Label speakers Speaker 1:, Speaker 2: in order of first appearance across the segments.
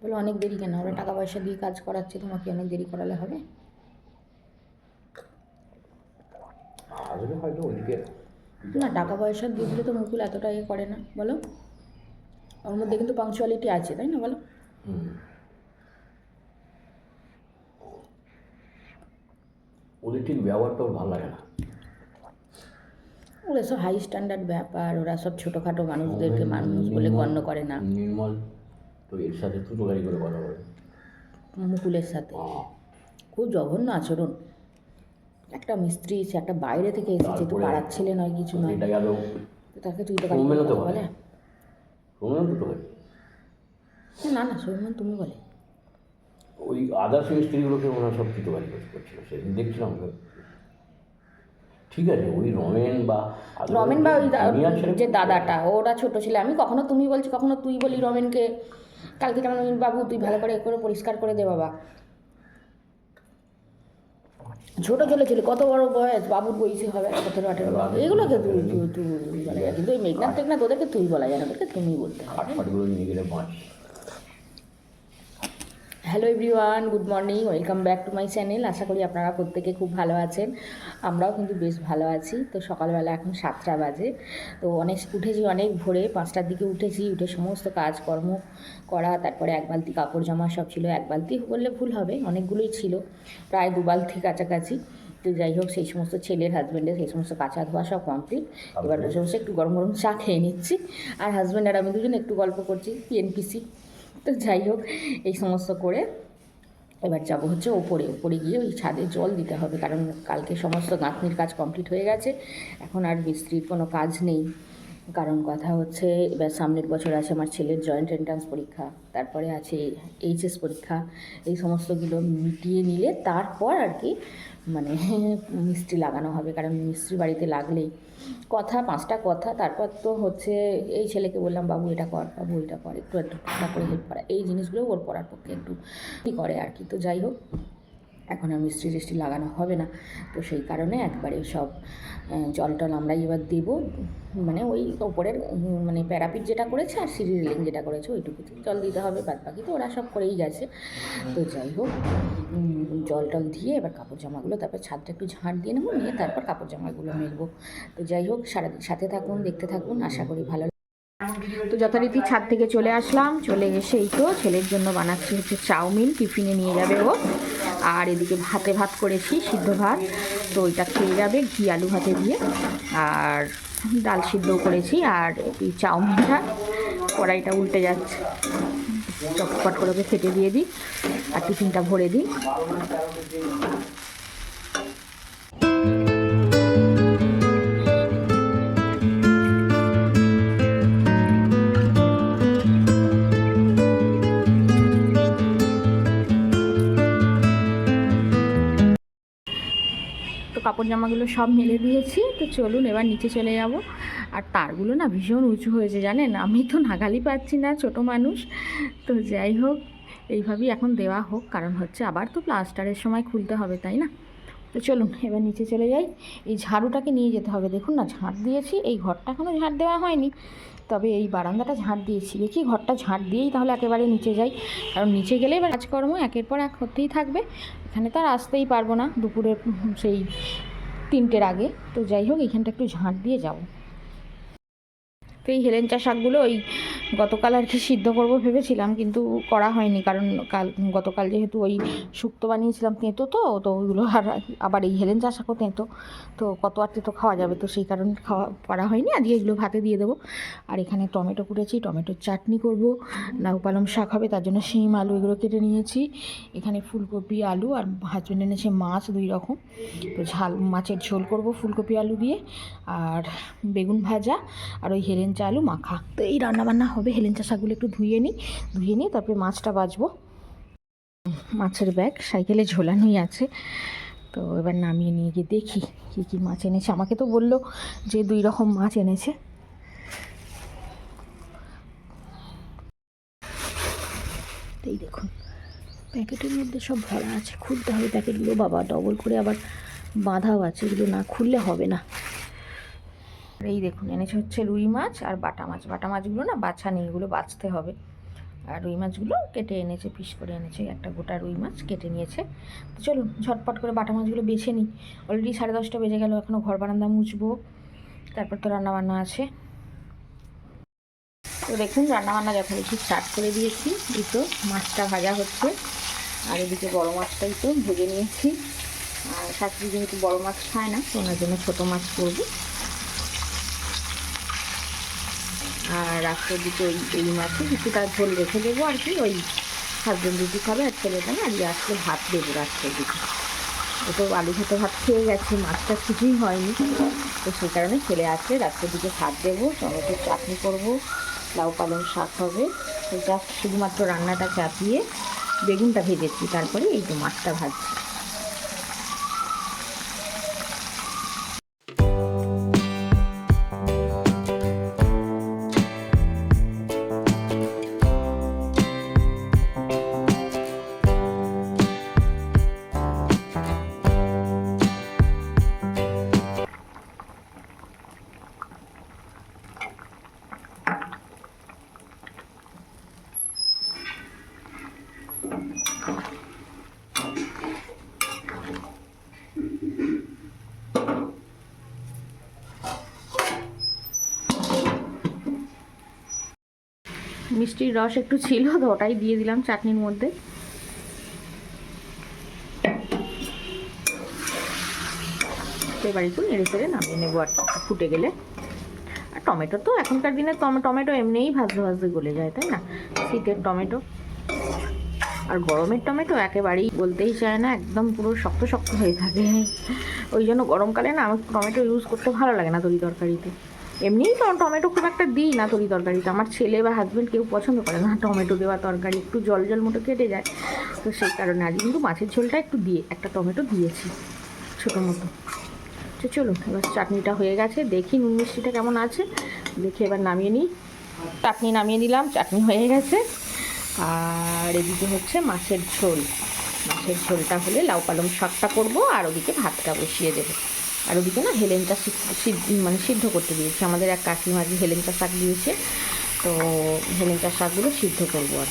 Speaker 1: বলে অনেক দেরি কেন ওরা টাকা পয়সা দিয়ে কাজ করাচ্ছে তোমাকে অনেক দেরি করালে হবে। না টাকা পয়সা দিয়ে দিলে তো মুকুল এতটা এ করে না বলো? ওর মধ্যে কিন্তু পাংচুয়ালিটি আছে তাই না বলো?
Speaker 2: ওদের ব্যবহারটা ওর ভালো লাগে না।
Speaker 1: ওরা সব হাই স্ট্যান্ডার্ড ব্যাপার ওরা সব ছোটোখাটো মানুষদেরকে মানুষ বলে গণ্য করে না।
Speaker 2: নির্মল তো এর সাথে গাড়ি করে কথা বলে।
Speaker 1: মুকুলের সাথে। খুব জঘন্য আচরণ। একটা মিস্ত্রি সে একটা বাইরে থেকে এসেছে তো পাড়ার ছেলে নয় কিছু নয়।
Speaker 2: এটা গেল।
Speaker 1: তাকে তুই তো
Speaker 2: তো বলে। দুটো গাড়ি
Speaker 1: না না সৌমেন তুমি বলে।
Speaker 2: ওই আদার্স মিস্ত্রিগুলোকে ওনারা সব দুটো গাড়ি করছিল সেদিন দেখছিলাম। ঠিক আছে ওই রমেন বা
Speaker 1: রমেন বা ওই যে দাদাটা ওরা ছোট ছেলে। আমি কখনো তুমি বলছি কখনো তুই বলি রমেনকে। কালকে আমি, বাবু তুই ভালো করে করে পরিষ্কার করে দে বাবা। ছোট ছেলে ছিল কত বড় বয়স বাবুর বয়সে হবে সতেরো আঠেরো এগুলোকে তুই তুই বলা যায় কিন্তু ওই মেঘনাথ টেকনাথ ওদেরকে তুই বলা যায় না ওদেরকে তুমি বলতে হয়
Speaker 2: খাট ফাটগুলো নিয়ে গেলে বাঁচ
Speaker 1: hello everyone, good morning, welcome back to my channel. আশা করি আপনারা প্রত্যেকে খুব ভালো আছেন। আমরাও কিন্তু বেশ ভালো আছি। তো সকালবেলা এখন সাতটা বাজে। তো অনেক, উঠেছি অনেক ভোরে, পাঁচটার দিকে উঠেছি, উঠে সমস্ত কাজকর্ম করা, তারপরে এক বালতি কাপড় জামা সব ছিল। এক বালতি বললে ভুল হবে, অনেকগুলোই ছিল, প্রায় দু বালতি কাছাকাছি। তো যাই হোক, সেই সমস্ত ছেলের হাজব্যান্ডের সেই সমস্ত কাঁচা ধোয়া সব কমপ্লিট এবার বসে বসে একটু গরম গরম চা খেয়ে নিচ্ছি। আর হাজব্যান্ড আর আমি দুজন একটু গল্প করছি পিএনপিসি তো যাই হোক, এই সমস্ত করে এবার যাব হচ্ছে ওপরে। ওপরে গিয়ে ওই ছাদে জল দিতে হবে, কারণ কালকে সমস্ত গাঁথনির কাজ কমপ্লিট হয়ে গেছে। এখন আর মিস্ত্রির কোনো কাজ নেই। কারণ কথা হচ্ছে, এবার সামনের বছর আছে আমার ছেলের জয়েন্ট এন্ট্রান্স পরীক্ষা, তারপরে আছে এইচএস পরীক্ষা। এই সমস্তগুলো মিটিয়ে নিলে তারপর আর কি মানে মিস্ত্রি লাগানো হবে, কারণ মিস্ত্রি বাড়িতে লাগলেই কথা, পাঁচটা কথা, তারপর তো হচ্ছে এই ছেলেকে বললাম, বাবু, এটা কর, বাবু, এটা কর, একটু একটু করে হেল্প করা। এই জিনিসগুলো ওর পড়ার পক্ষে একটু করে আর কি। তো যাই হোক এখন আর মিষ্টি টিস্ট্রি লাগানো হবে না। তো সেই কারণে একবারে সব জল টল আমরাই এবার দেবো। মানে ওই ওপরের মানে প্যারাপিট যেটা করেছে আর সিঁড়ি রেলিং যেটা করেছে ওইটুকুতে জল দিতে হবে, বাদ বাকি তো ওরা সব করেই গেছে। তো যাই হোক জল টল দিয়ে এবার কাপড় জামাগুলো তারপর ছাদটা একটু ঝাঁট দিয়ে নেব, নিয়ে তারপর কাপড় জামাগুলো মেলবো। তো যাই হোক সারাদিন সাথে থাকুন, দেখতে থাকুন, আশা করি ভালো তো যথারীতি ছাদ থেকে চলে আসলাম। চলে এসে এই তো ছেলের জন্য বানাচ্ছি হচ্ছে চাউমিন। টিফিনে নিয়ে যাবে ও। আর এদিকে ভাতে ভাত করেছি, সিদ্ধ ভাত। তো ওইটা খেয়ে যাবে ঘি আলু ভাতে দিয়ে। আর ডাল সিদ্ধও করেছি। আর এই চাউমিনটা, কড়াইটা উল্টে যাচ্ছে। চটপট করে ওকে খেতে দিয়ে দিই। আর টিফিনটা ভরে দিই। কাপড় জামাগুলো সব মেলে দিয়েছি। তো চলুন এবার নিচে চলে যাব। আর তারগুলো না ভীষণ উঁচু হয়েছে, জানেন? আমি তো নাগালি পাচ্ছি না, ছোট মানুষ। তো যাই হোক, এইভাবেই এখন দেওয়া হোক। কারণ হচ্ছে আবার তো প্লাস্টারের সময় খুলতে হবে, তাই না? তো চলুন এবার নিচে চলে যাই। এই ঝাড়ুটাকে নিয়ে যেতে হবে। দেখুন না ঝাঁট দিয়েছি। এই ঘরটা এখনও ঝাঁট দেওয়া হয়নি। তবে এই বারান্দাটা ঝাঁট দিয়েছি। দেখি ঘরটা ঝাঁট দিয়েই তাহলে একেবারে নিচে যাই। কারণ নিচে গেলে এবার কাজকর্ম একের পর এক হতেই থাকবে। এখানে তো আর আসতেই পারব না। দুপুরে সেই তিনটের আগে। তো যাই হোক এখানটা একটু ঝাঁট দিয়ে যাব। এই হেলেঞ্চা শাকগুলো ওই গতকাল আর কি সিদ্ধ করব ভেবেছিলাম, কিন্তু করা হয়নি। কারণ কাল, গতকাল যেহেতু ওই শুক্তো বানিয়েছিলাম তেঁতো তো তো ওইগুলো আর আবার এই হেলেন হেলেঞ্চা শাকও তেঁতো। তো কত আর তেঁতো খাওয়া যাবে? তো সেই কারণে খাওয়া করা হয়নি। আজকে এগুলো ভাতে দিয়ে দেবো। আর এখানে টমেটো কুটেছি টমেটোর চাটনি করব। লাউ পালং শাক হবে, তার জন্য শিম, আলু এগুলো কেটে নিয়েছি। এখানে ফুলকপি, আলু আর হাজবেন্ড এনেছে মাছ দুই রকম। তো ঝাল, মাছের ঝোল করব ফুলকপি, আলু দিয়ে। আর বেগুন ভাজা আর ওই হেলেঞ্চা আলু মাখা। তো এই রান্নাবান্না হবে হেলেঞ্চা শাকগুলো একটু ধুয়ে নিই ধুয়ে নিই তারপরে মাছটা বাজবো। মাছের ব্যাগ, সাইকেলে ঝোলানোই আছে। তো এবার নামিয়ে নিয়ে গিয়ে দেখি কী কী মাছ এনেছে। আমাকে তো বলল যে দুই রকম মাছ এনেছে। এই দেখুন, প্যাকেটের মধ্যে সব ভরা আছে। খুলতে হবে প্যাকেটগুলো, বাবা ডবল করে আবার বাঁধাও আছে। এগুলো না খুললে হবে না। এই দেখুন, এনেছে হচ্ছে রুই মাছ আর বাটা মাছ। বাটা মাছগুলো না বাছা নেই, এগুলো বাছতে হবে। আর রুই মাছগুলো কেটে এনেছে, পিস করে এনেছে, একটা গোটা রুই মাছ কেটে নিয়েছে। তো চলুন, ঝটপট করে বাটা মাছগুলো বেছে নিই। অলরেডি সাড়ে দশটা বেজে গেল এখনও ঘর বারান্দা মুছবো। তারপর তো রান্না বান্না আছে। তো দেখুন, রান্নাবান্না যখন একটু স্টার্ট করে দিয়েছি। তো মাছটা ভাজা হচ্ছে। আর এদিকে বড়ো মাছটাই তো ভেজে নিয়েছি। আর শাশুড়ি যেহেতু বড়ো মাছ খায় না, তো ওনার জন্য ছোটো মাছ করব। আর রাত্রের দিকে ওই এই মাছে কিছুটা ঝোল রেখে দেবো আর কি। ওই হাজবেন্ড রুটি খাবে আর ছেলেটা না আজকে আসলে ভাত দেবো রাত্রের দিকে। ও তো আলু খেতে ভাত খেয়ে গেছে, মাছটা কিছুই হয়নি। তো সেই কারণে ছেলে আসলে রাত্রের দিকে ভাত দেবো, টমেটোর চাটনি করব, লাউ পালং শাক হবে। এটা শুধুমাত্র রান্নাটা চাপিয়ে বেগুনটা ভেজেছি, তারপরে এই তো মাছটা ভাজছি। মিষ্টির রস একটু ছিল, তো ওটাই দিয়ে দিলাম চাটনির মধ্যে। এবার একটু নেড়ে চেড়ে নামিয়ে নেব আর ফুটে গেলে। আর টমেটো তো এখনকার দিনে টমে- টমেটো এমনিই ভাজতে ভাজতে গলে যায়, তাই না? শীতের টমেটো। আর গরমের টমেটো একেবারেই বলতেই চায় না, একদম পুরো শক্ত শক্ত হয়ে থাকে। ওই জন্য গরমকালে না, আমার টমেটো ইউজ করতে ভালো লাগে না তরি তরকারিতে। এমনিই তো টমেটো খুব একটা দিই না তরি তরকারিতে। আমার ছেলে বা হাজব্যান্ড কেউ পছন্দ করে না টমেটো দেওয়া তরকারি, একটু জল জল মতো কেটে যায়। তো সেই কারণে আজ কিন্তু মাছের ঝোলটা একটু দিয়ে, একটা টমেটো দিয়েছি ছোটো মতো। তো চলুন এবার চাটনিটা হয়ে গেছে, দেখি নুন মিষ্টিটা কেমন আছে। দেখে এবার নামিয়ে নিই। চাটনি নামিয়ে নিলাম, চাটনি হয়ে গেছে। আর এদিকে হচ্ছে মাছের ঝোল। মাছের ঝোলটা হলে লাউ পালং শাকটা করব, আর ওদিকে ভাতটা বসিয়ে দেবো। আর ওদিকে না হেলেঞ্চা মানে সিদ্ধ করতে দিয়েছে। আমাদের এক কাকিমাজি হেলেঞ্চা শাক দিয়েছে। তো হেলেঞ্চা শাকগুলো সিদ্ধ করব আর।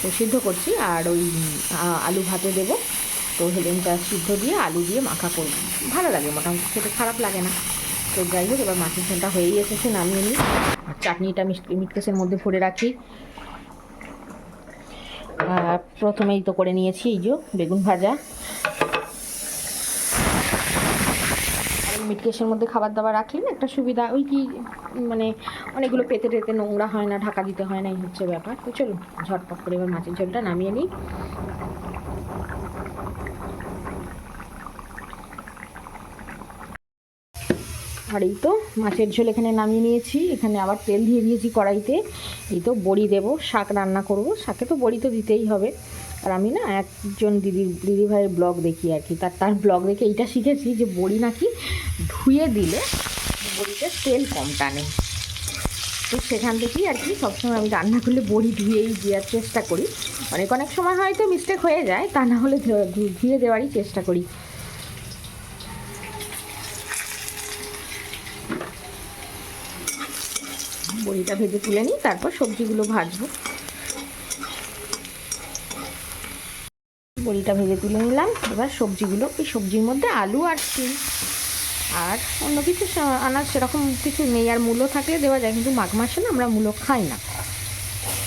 Speaker 1: তো সিদ্ধ করছি আর ওই আলু ভাতে দেবো। তো হেলেঞ্চা সিদ্ধ দিয়ে আলু দিয়ে মাখা করব। ভালো লাগে, মোটামুটি খেতে খারাপ লাগে না। তো যাই হোক, এবার মাছের ঝোলটা হয়েই এসেছে, নামিয়ে নিই। আর চাটনিটা মিটকেসের মধ্যে ভরে রাখি। আর প্রথমেই তো করে নিয়েছি এই যে বেগুন ভাজা। মিটকেসের মধ্যে খাবার দাবার রাখলে না একটা সুবিধা, ওই কি মানে অনেকগুলো পেতে টেতে নোংরা হয় না, ঢাকা দিতে হয় না, এই হচ্ছে ব্যাপার। তো চলুন, ঝটপট করে এবার মাছের ঝোলটা নামিয়ে নিই। আর এই তো মাছের ঝোল এখানে নামিয়ে নিয়েছি। এখানে আবার তেল দিয়ে দিয়েছি কড়াইতে। এই তো বড়ি দেবো, শাক রান্না করব। শাকে তো বড়ি তো দিতেই হবে। আর আমি না একজন দিদি দিদি ভাইয়ের ব্লগ দেখি আর কি। তার তার ব্লগ দেখে এইটা শিখেছি যে বড়ি নাকি ধুয়ে দিলে বড়িতে তেল কম টানে। তো সেখান থেকেই আর কি সবসময় আমি রান্না করলে বড়ি ধুয়েই দেওয়ার চেষ্টা করি। অনেক অনেক সময় হয়তো মিস্টেক হয়ে যায়, তা না হলে ধুয়ে দেওয়ারই চেষ্টা করি। বড়িটা ভেজে তুলে নিই, তারপর সবজিগুলো ভাজবো। বড়িটা ভেজে তুলে নিলাম। এবার সবজিগুলো, এই সবজির মধ্যে আলু আর সিম আর অন্য কিছু আনাজ আনার সেরকম কিছু নেই। আর মূলো থাকলে দেওয়া যায়, কিন্তু মাঘ মাসে না আমরা মূলো খাই না।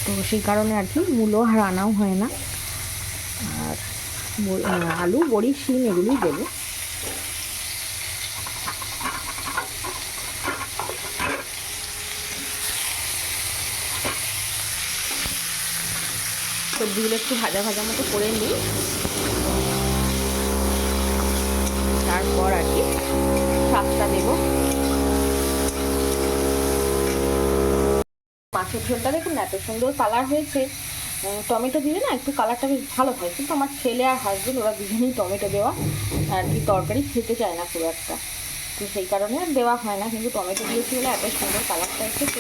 Speaker 1: তো সেই কারণে আর কি, মূলো আর আনাও হয় না। আর আলু, বড়ি, শিম এগুলোই দেবো। সবজিগুলো একটু ভাজা ভাজা মতো করে নিই। তারপর আর কি শাকটা দেবো। মাছের ঝোলটা দেখুন না, এত সুন্দর কালার হয়েছে। টমেটো দিলে না একটু কালারটা বেশ ভালো হয়, কিন্তু আমার ছেলে আর হাজবেন্ড ওরা দুজনেই টমেটো দেওয়া আর কি তরকারি খেতে চায় না খুব একটা। তো সেই কারণে আর দেওয়া হয় না, কিন্তু টমেটো দিয়েছি বলে এত সুন্দর কালারটা এসেছে।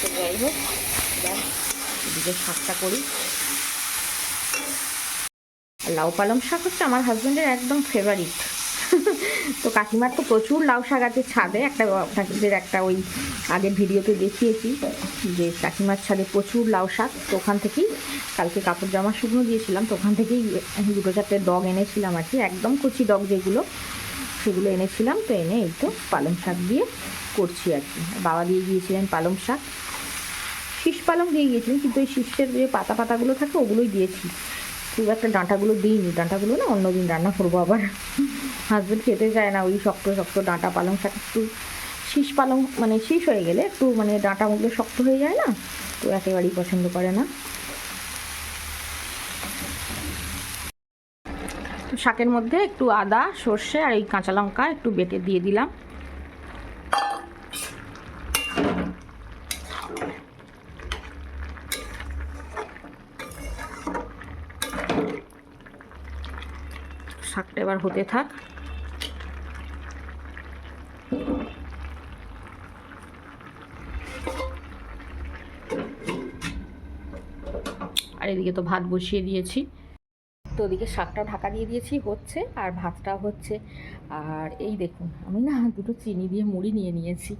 Speaker 1: তো যাই হোক, এবার শাকটা করি। আর লাউ পালং শাক হচ্ছে আমার হাজব্যান্ডের একদম ফেভারিট তো কাকিমার তো প্রচুর লাউ শাক আছে ছাদে, একটা আপনাদের একটা ওই আগের ভিডিওতে দেখিয়েছি যে কাকিমার ছাদে প্রচুর লাউ শাক, তো ওখান থেকেই কালকে কাপড় জামা শুকনো দিয়েছিলাম, তো ওখান থেকেই দুটো চারটে ডগ এনেছিলাম আর কি, একদম কচি ডগ যেগুলো, সেগুলো এনেছিলাম, তো এনে এই তো পালং শাক দিয়ে করছি আর কি। বাবা দিয়ে গিয়েছিলেন পালং শাক, শীষ পালং দিয়ে গিয়েছিলেন, কিন্তু ওই শীষের যে পাতা পাতাগুলো থাকে ওগুলোই দিয়েছি। খুব একটা ডাঁটাগুলো দিইনি। ডাঁটাগুলো না অন্যদিন রান্না করব আবার। হাজব্যান্ড খেতে চায় না, ওই শক্ত শক্ত ডাঁটা পালং শাক একটু শীষ পালং মানে শীষ হয়ে গেলে একটু মানে ডাঁটাগুলো শক্ত হয়ে যায় না, তো একেবারেই পছন্দ করে না। শাকের মধ্যে একটু আদা, সর্ষে আর এই কাঁচা লঙ্কা একটু বেটে দিয়ে দিলাম শাকটা এবার হতে থাক। আর এদিকে তো ভাত বসিয়ে দিয়েছি। তো ওদিকে শাকটা ঢাকা দিয়ে দিয়েছি, হচ্ছে, আর ভাতটাও হচ্ছে, আর এই দেখুন, আমি না দুটো চিনি দিয়ে মুড়ি নিয়ে নিয়েছি।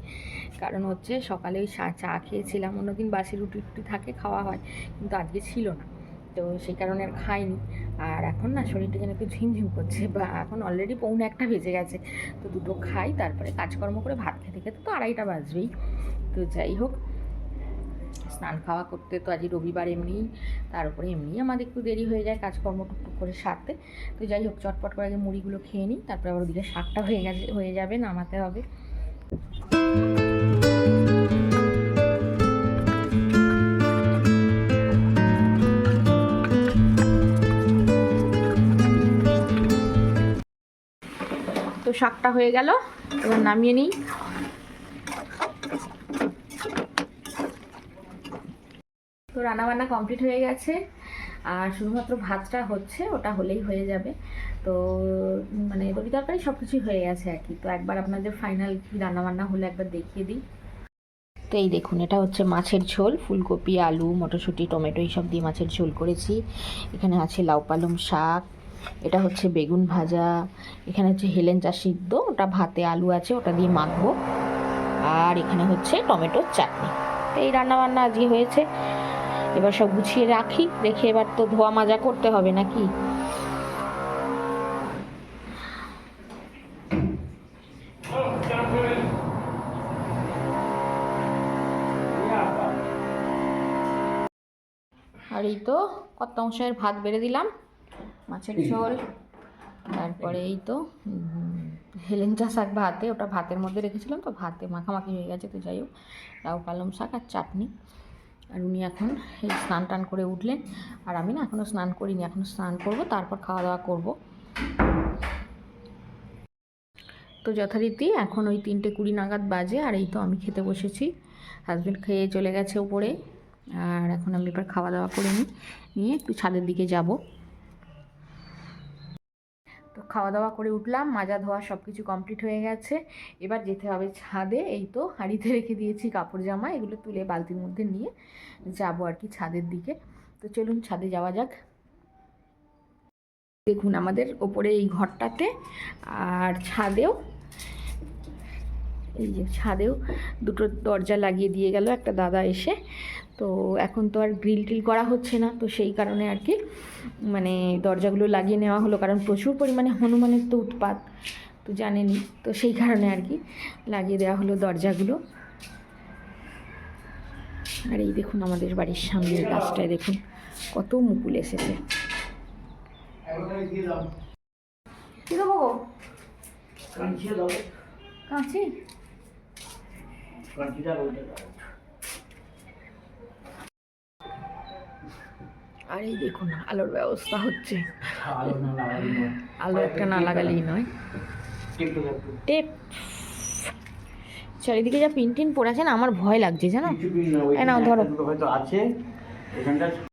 Speaker 1: কারণ হচ্ছে সকালে ওই চা খেয়েছিলাম, অন্যদিন বাসি রুটি টুটি থাকে, খাওয়া হয়, কিন্তু আজকে ছিল না। তো সেই কারণে আর খাইনি। আর এখন না শরীরটা যেন একটু ঝিমঝিম করছে, বা এখন অলরেডি পৌনে একটা বেজে গেছে। তো দুটো খাই, তারপরে কাজকর্ম করে ভাত খেতে খেতে তো আড়াইটা বাজবেই। তো যাই হোক, স্নান খাওয়া করতে তো আজ রবিবার এমনিই তার উপরে এমনিই আমাদের একটু দেরি হয়ে যায় কাজকর্ম টুকটুক করে সারতে। তো যাই হোক, চটপট করে আগে মুড়িগুলো খেয়ে নিই, তারপরে আবার ওদিকে শাকটা হয়ে গেছে, হয়ে যাবে, নামাতে হবে। শাকটা হয়ে গেল। এবার নামিয়ে নিই। তো রান্নাবান্না কমপ্লিট হয়ে গেছে। আর শুধুমাত্র ভাতটা হচ্ছে, ওটা হলেই হয়ে যাবে। তো মানে তরি তরকারি সব কিছুই হয়ে গেছে আর কি। তো একবার আপনাদের ফাইনাল কি রান্নাবান্না হলে একবার দেখিয়ে দিই। তো এই দেখুন, এটা হচ্ছে মাছের ঝোল। ফুলকপি, আলু, মটরশুঁটি, টমেটো, এইসব দিয়ে মাছের ঝোল করেছি। এখানে আছে লাউ পালং শাক এটা হচ্ছে বেগুন ভাজা, এখানে হচ্ছে হেলেঞ্চা সিদ্ধ, ওটা ভাতে আলু আছে, ওটা দিয়ে মাখবো। আর এখানে হচ্ছে টমেটোর চাটনি। তো এই রান্নাবান্না আজকে হয়েছে। এবার সব গুছিয়ে রাখি রেখে এবার তো ধোয়া মাজা করতে হবে নাকি? আর এই তো কত অংশের ভাত বেড়ে দিলাম। মাছের ঝোল। তারপরে এই। তো হেলেঞ্চা শাক ভাতে ওটা ভাতের মধ্যে রেখেছিলাম তো ভাতে মাখামাখি হয়ে গেছে তো যাই হোক লাউ পালং শাক আর চাটনি। আর উনি এখন এই স্নান টান করে উঠলেন আর আমি না এখনও স্নান করিনি এখনও স্নান করব তারপর খাওয়া দাওয়া করব। তো যথারীতি এখন ওই তিনটে কুড়ি নাগাদ বাজে আর এই তো আমি খেতে বসেছি। হাজব্যান্ড খেয়ে চলে গেছে উপরে আর এখন আমি এবার খাওয়া দাওয়া করে নিই নিয়ে একটু ছাদের দিকে যাব। তো খাওয়া দাওয়া করে উঠলাম, মাজা ধোয়া সব কিছু কমপ্লিট হয়ে গেছে। এবার যেতে হবে ছাদে, এই তো হাঁড়িতে রেখে দিয়েছি কাপড়, জামা, এগুলো তুলে বালতির মধ্যে নিয়ে যাব আর কি ছাদের দিকে। তো চলুন ছাদে যাওয়া যাক। দেখুন আমাদের ওপরে এই ঘরটাতে আর ছাদেও, এই যে ছাদেও দুটো দরজা লাগিয়ে দিয়ে গেল, একটা দাদা এসে। তো এখন তো আর গ্রিল টিল করা হচ্ছে না তো সেই কারণে আর কি মানে দরজাগুলো লাগিয়ে নেওয়া হলো কারণ প্রচুর পরিমাণে হনুমানের তো উৎপাত তো জানেনই তো সেই কারণে আর কি লাগিয়ে দেওয়া হলো দরজাগুলো। আর এই দেখুন আমাদের বাড়ির সামনে গাছটায় দেখুন কত মুকুল এসেছে। কি দেবো গো? কাঁচি? আর এই দেখুন আলোর ব্যবস্থা হচ্ছে। আলো একটা না লাগালেই নয়। টেপ চারিদিকে যা পিন টিন পড়ে আছে না আমার ভয় লাগছে জানো? না ধরো।
Speaker 2: হয়তো আছে।